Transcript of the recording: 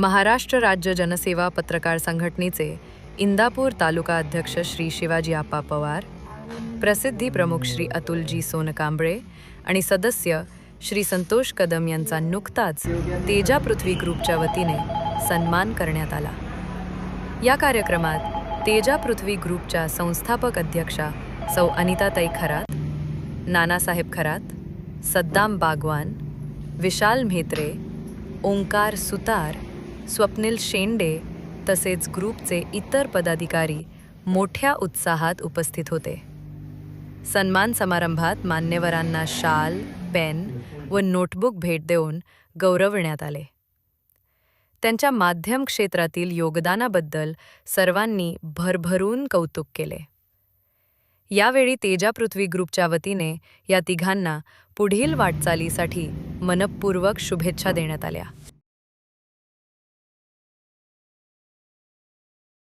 महाराष्ट्र राज्य जनसेवा पत्रकार संघटनेचे इंदापूर तालुका अध्यक्ष श्री शिवाजी आप्पा पवार प्रसिद्धी प्रमुख श्री अतुलजी सोनकांबळे आणि सदस्य श्री संतोष कदम यांचा नुकताच तेजा पृथ्वी ग्रुपच्या वतीने सन्मान करण्यात आला. या कार्यक्रमात तेजा पृथ्वी ग्रुपच्या संस्थापक अध्यक्षा सौ अनिताताई खरात नानासाहेब खरात सद्दाम बागवान विशाल म्हेत्रे ओंकार सुतार स्वप्नील शेंडे तसेच ग्रुपचे इतर पदाधिकारी मोठ्या उत्साहात उपस्थित होते. सन्मान समारंभात मान्यवरांना शाल पेन व नोटबुक भेट देऊन गौरवण्यात आले. त्यांच्या माध्यम क्षेत्रातील योगदानाबद्दल सर्वांनी भरभरून कौतुक केले. यावेळी तेजा पृथ्वी ग्रुपच्या वतीने या तिघांना पुढील वाटचालीसाठी मनपूर्वक शुभेच्छा देण्यात आल्या.